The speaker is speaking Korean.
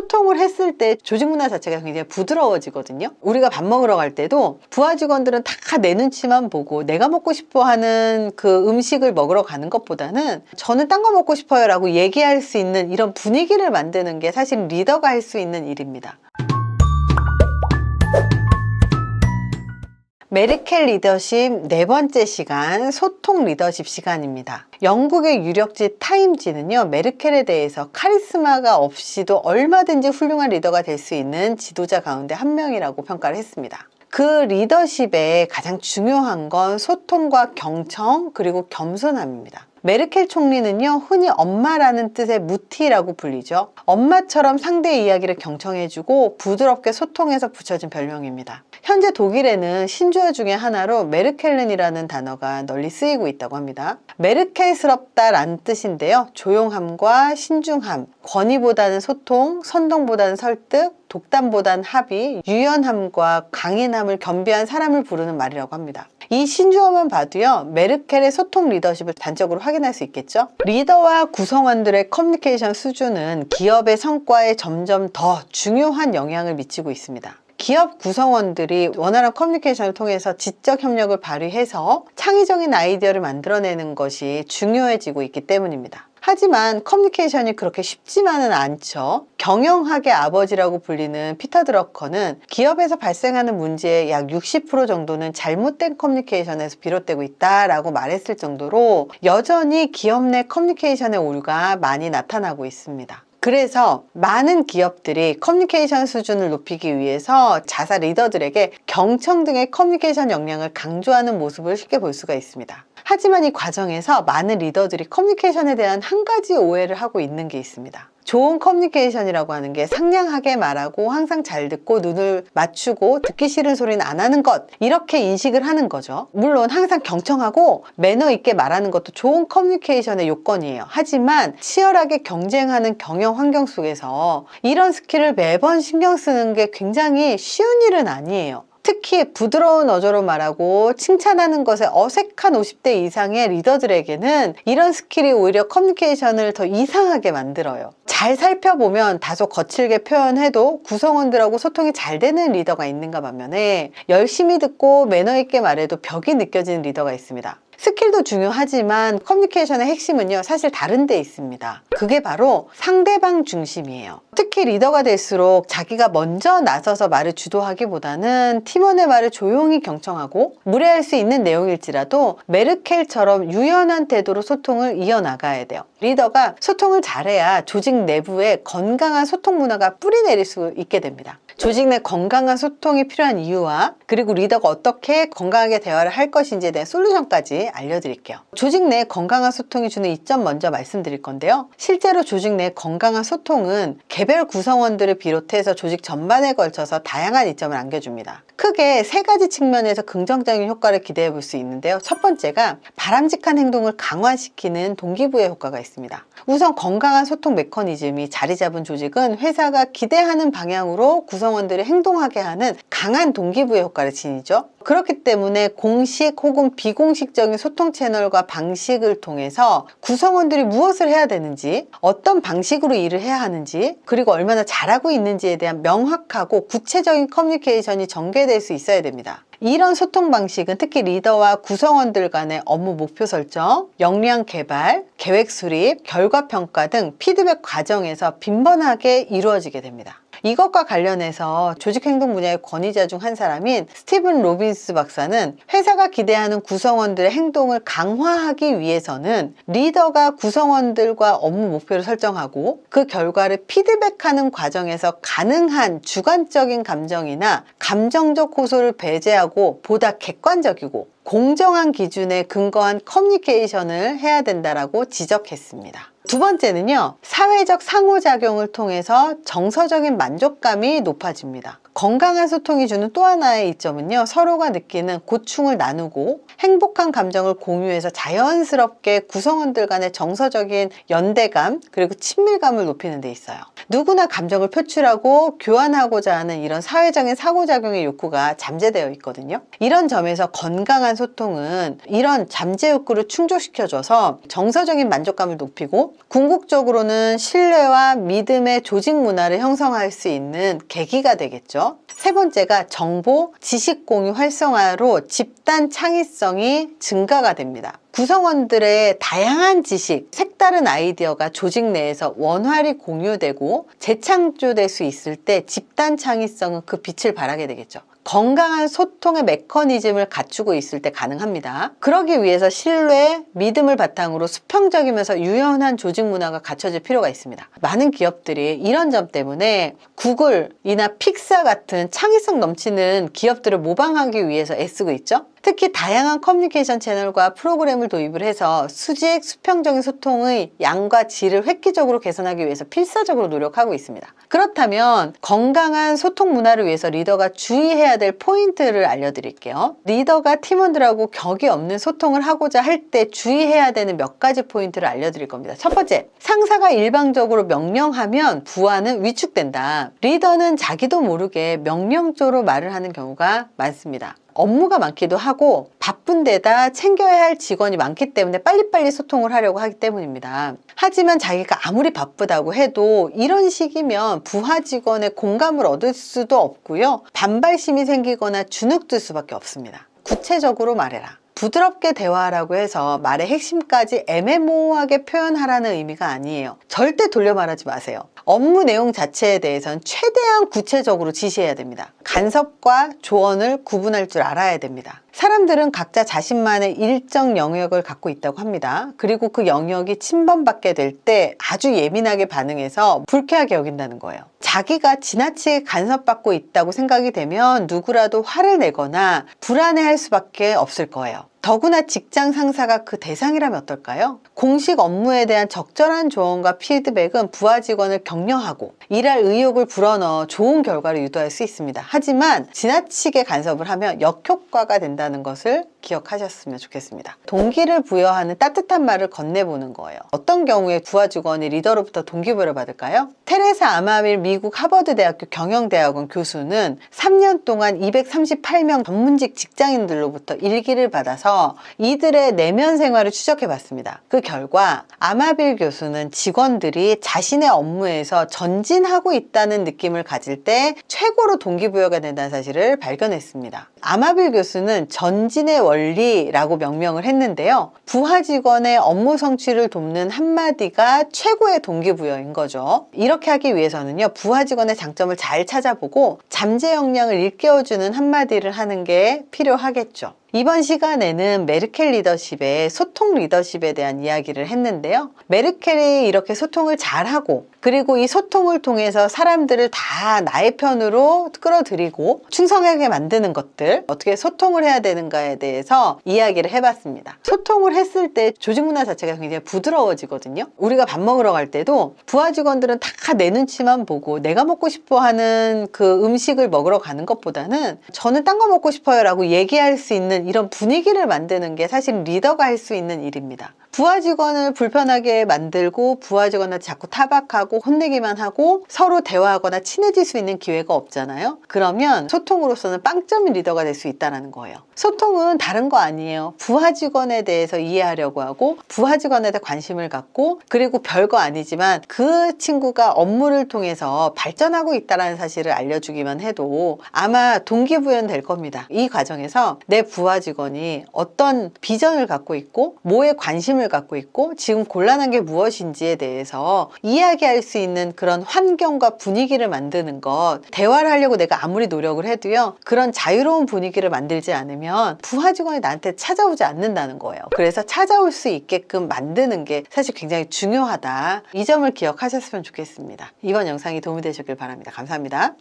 소통을 했을 때 조직 문화 자체가 굉장히 부드러워지거든요. 우리가 밥 먹으러 갈 때도 부하 직원들은 다 내 눈치만 보고 내가 먹고 싶어 하는 그 음식을 먹으러 가는 것보다는 저는 딴 거 먹고 싶어요 라고 얘기할 수 있는 이런 분위기를 만드는 게 사실 리더가 할 수 있는 일입니다. 메르켈 리더십 네 번째 시간 소통 리더십 시간입니다. 영국의 유력지 타임지는요, 메르켈에 대해서 카리스마가 없이도 얼마든지 훌륭한 리더가 될 수 있는 지도자 가운데 한 명이라고 평가를 했습니다. 그 리더십에 가장 중요한 건 소통과 경청 그리고 겸손함입니다. 메르켈 총리는요, 흔히 엄마라는 뜻의 무티라고 불리죠. 엄마처럼 상대의 이야기를 경청해주고 부드럽게 소통해서 붙여진 별명입니다. 현재 독일에는 신조어 중에 하나로 메르켈른이라는 단어가 널리 쓰이고 있다고 합니다. 메르켈스럽다 라는 뜻인데요. 조용함과 신중함, 권위보다는 소통, 선동보다는 설득, 독담보단 합의, 유연함과 강인함을 겸비한 사람을 부르는 말이라고 합니다. 이 신조어만 봐도요, 메르켈의 소통 리더십을 단적으로 확인할 수 있겠죠? 리더와 구성원들의 커뮤니케이션 수준은 기업의 성과에 점점 더 중요한 영향을 미치고 있습니다. 기업 구성원들이 원활한 커뮤니케이션을 통해서 지적 협력을 발휘해서 창의적인 아이디어를 만들어내는 것이 중요해지고 있기 때문입니다. 하지만 커뮤니케이션이 그렇게 쉽지만은 않죠. 경영학의 아버지라고 불리는 피터 드러커는 기업에서 발생하는 문제의 약 60% 정도는 잘못된 커뮤니케이션에서 비롯되고 있다라고 말했을 정도로 여전히 기업 내 커뮤니케이션의 오류가 많이 나타나고 있습니다. 그래서 많은 기업들이 커뮤니케이션 수준을 높이기 위해서 자사 리더들에게 경청 등의 커뮤니케이션 역량을 강조하는 모습을 쉽게 볼 수가 있습니다. 하지만 이 과정에서 많은 리더들이 커뮤니케이션에 대한 한 가지 오해를 하고 있는 게 있습니다. 좋은 커뮤니케이션이라고 하는 게 상냥하게 말하고 항상 잘 듣고 눈을 맞추고 듣기 싫은 소리는 안 하는 것 이렇게 인식을 하는 거죠. 물론 항상 경청하고 매너 있게 말하는 것도 좋은 커뮤니케이션의 요건이에요. 하지만 치열하게 경쟁하는 경영 환경 속에서 이런 스킬을 매번 신경 쓰는 게 굉장히 쉬운 일은 아니에요. 특히 부드러운 어조로 말하고 칭찬하는 것에 어색한 50대 이상의 리더들에게는 이런 스킬이 오히려 커뮤니케이션을 더 이상하게 만들어요. 잘 살펴보면 다소 거칠게 표현해도 구성원들하고 소통이 잘 되는 리더가 있는가 반면에 열심히 듣고 매너 있게 말해도 벽이 느껴지는 리더가 있습니다. 스킬도 중요하지만 커뮤니케이션의 핵심은요, 사실 다른 데 있습니다. 그게 바로 상대방 중심이에요. 특히 리더가 될수록 자기가 먼저 나서서 말을 주도하기보다는 팀원의 말을 조용히 경청하고 무례할 수 있는 내용일지라도 메르켈처럼 유연한 태도로 소통을 이어나가야 돼요. 리더가 소통을 잘해야 조직 내부에 건강한 소통 문화가 뿌리내릴 수 있게 됩니다. 조직 내 건강한 소통이 필요한 이유와 그리고 리더가 어떻게 건강하게 대화를 할 것인지에 대한 솔루션까지 알려드릴게요. 조직 내 건강한 소통이 주는 이점 먼저 말씀드릴 건데요. 실제로 조직 내 건강한 소통은 개별 구성원들을 비롯해서 조직 전반에 걸쳐서 다양한 이점을 안겨줍니다. 크게 세 가지 측면에서 긍정적인 효과를 기대해 볼 수 있는데요. 첫 번째가 바람직한 행동을 강화시키는 동기부여 효과가 있습니다. 우선 건강한 소통 메커니즘이 자리 잡은 조직은 회사가 기대하는 방향으로 구성원들이 행동하게 하는 강한 동기부여 효과를 지니죠. 그렇기 때문에 공식 혹은 비공식적인 소통 채널과 방식을 통해서 구성원들이 무엇을 해야 되는지, 어떤 방식으로 일을 해야 하는지, 그리고 얼마나 잘하고 있는지에 대한 명확하고 구체적인 커뮤니케이션이 전개될 수 있어야 됩니다. 이런 소통 방식은 특히 리더와 구성원들 간의 업무 목표 설정, 역량 개발, 계획 수립, 결과 평가 등 피드백 과정에서 빈번하게 이루어지게 됩니다. 이것과 관련해서 조직행동 분야의 권위자 중 한 사람인 스티븐 로빈스 박사는 회사가 기대하는 구성원들의 행동을 강화하기 위해서는 리더가 구성원들과 업무 목표를 설정하고 그 결과를 피드백하는 과정에서 가능한 주관적인 감정이나 감정적 호소를 배제하고 보다 객관적이고 공정한 기준에 근거한 커뮤니케이션을 해야 된다라고 지적했습니다. 두 번째는요, 사회적 상호작용을 통해서 정서적인 만족감이 높아집니다. 건강한 소통이 주는 또 하나의 이점은요, 서로가 느끼는 고충을 나누고 행복한 감정을 공유해서 자연스럽게 구성원들 간의 정서적인 연대감, 그리고 친밀감을 높이는 데 있어요. 누구나 감정을 표출하고 교환하고자 하는 이런 사회적인 상호작용의 욕구가 잠재되어 있거든요. 이런 점에서 건강한 소통은 이런 잠재 욕구를 충족시켜줘서 정서적인 만족감을 높이고 궁극적으로는 신뢰와 믿음의 조직 문화를 형성할 수 있는 계기가 되겠죠. 세 번째가 정보, 지식 공유 활성화로 집단 창의성이 증가가 됩니다. 구성원들의 다양한 지식, 색다른 아이디어가 조직 내에서 원활히 공유되고 재창조될 수 있을 때 집단 창의성은 그 빛을 발하게 되겠죠. 건강한 소통의 메커니즘을 갖추고 있을 때 가능합니다. 그러기 위해서 신뢰, 믿음을 바탕으로 수평적이면서 유연한 조직 문화가 갖춰질 필요가 있습니다. 많은 기업들이 이런 점 때문에 구글이나 픽사 같은 창의성 넘치는 기업들을 모방하기 위해서 애쓰고 있죠. 특히 다양한 커뮤니케이션 채널과 프로그램을 도입을 해서 수직, 수평적인 소통의 양과 질을 획기적으로 개선하기 위해서 필사적으로 노력하고 있습니다. 그렇다면 건강한 소통 문화를 위해서 리더가 주의해야 될 포인트를 알려드릴게요. 리더가 팀원들하고 격이 없는 소통을 하고자 할 때 주의해야 되는 몇 가지 포인트를 알려드릴 겁니다. 첫 번째, 상사가 일방적으로 명령하면 부하는 위축된다. 리더는 자기도 모르게 명령조로 말을 하는 경우가 많습니다. 업무가 많기도 하고 바쁜 데다 챙겨야 할 직원이 많기 때문에 빨리빨리 소통을 하려고 하기 때문입니다. 하지만 자기가 아무리 바쁘다고 해도 이런 식이면 부하 직원의 공감을 얻을 수도 없고요. 반발심이 생기거나 주눅들 수밖에 없습니다. 구체적으로 말해라. 부드럽게 대화하라고 해서 말의 핵심까지 애매모호하게 표현하라는 의미가 아니에요. 절대 돌려 말하지 마세요. 업무 내용 자체에 대해서는 최대한 구체적으로 지시해야 됩니다. 간섭과 조언을 구분할 줄 알아야 됩니다. 사람들은 각자 자신만의 일정 영역을 갖고 있다고 합니다. 그리고 그 영역이 침범받게 될 때 아주 예민하게 반응해서 불쾌하게 여긴다는 거예요. 자기가 지나치게 간섭받고 있다고 생각이 되면 누구라도 화를 내거나 불안해할 수밖에 없을 거예요. 더구나 직장 상사가 그 대상이라면 어떨까요? 공식 업무에 대한 적절한 조언과 피드백은 부하 직원을 격려하고 일할 의욕을 불어넣어 좋은 결과를 유도할 수 있습니다. 하지만 지나치게 간섭을 하면 역효과가 된다는 것을 기억하셨으면 좋겠습니다. 동기를 부여하는 따뜻한 말을 건네보는 거예요. 어떤 경우에 부하 직원이 리더로부터 동기부여를 받을까요? 테레사 아마빌 미국 하버드대학교 경영대학원 교수는 3년 동안 238명 전문직 직장인들로부터 일기를 받아서 이들의 내면 생활을 추적해 봤습니다. 그 결과 아마빌 교수는 직원들이 자신의 업무에서 전진하고 있다는 느낌을 가질 때 최고로 동기부여가 된다는 사실을 발견했습니다. 아마빌 교수는 전진의 원리라고 명명을 했는데요. 부하 직원의 업무 성취를 돕는 한마디가 최고의 동기부여인 거죠. 이렇게 하기 위해서는요, 부하 직원의 장점을 잘 찾아보고 잠재 역량을 일깨워주는 한마디를 하는 게 필요하겠죠. 이번 시간에는 메르켈 리더십의 소통 리더십에 대한 이야기를 했는데요. 메르켈이 이렇게 소통을 잘하고 그리고 이 소통을 통해서 사람들을 다 나의 편으로 끌어들이고 충성하게 만드는 것들 어떻게 소통을 해야 되는가에 대해서 이야기를 해봤습니다. 소통을 했을 때 조직 문화 자체가 굉장히 부드러워지거든요. 우리가 밥 먹으러 갈 때도 부하 직원들은 다 내 눈치만 보고 내가 먹고 싶어 하는 그 음식을 먹으러 가는 것보다는 저는 딴 거 먹고 싶어요 라고 얘기할 수 있는 이런 분위기를 만드는 게 사실 리더가 할 수 있는 일입니다. 부하 직원을 불편하게 만들고 부하 직원한테 자꾸 타박하고 혼내기만 하고 서로 대화하거나 친해질 수 있는 기회가 없잖아요. 그러면 소통으로서는 빵점인 리더가 될 수 있다는 거예요. 소통은 다른 거 아니에요. 부하 직원에 대해서 이해하려고 하고 부하 직원에 대해 관심을 갖고 그리고 별거 아니지만 그 친구가 업무를 통해서 발전하고 있다는 사실을 알려주기만 해도 아마 동기부여는 될 겁니다. 이 과정에서 내 부하 직원이 어떤 비전을 갖고 있고 뭐에 관심을 갖고 있고 지금 곤란한 게 무엇인지에 대해서 이야기할 수 있는 그런 환경과 분위기를 만드는 것 대화를 하려고 내가 아무리 노력을 해도요 그런 자유로운 분위기를 만들지 않으면 부하 직원이 나한테 찾아오지 않는다는 거예요. 그래서 찾아올 수 있게끔 만드는 게 사실 굉장히 중요하다. 이 점을 기억하셨으면 좋겠습니다. 이번 영상이 도움이 되셨길 바랍니다. 감사합니다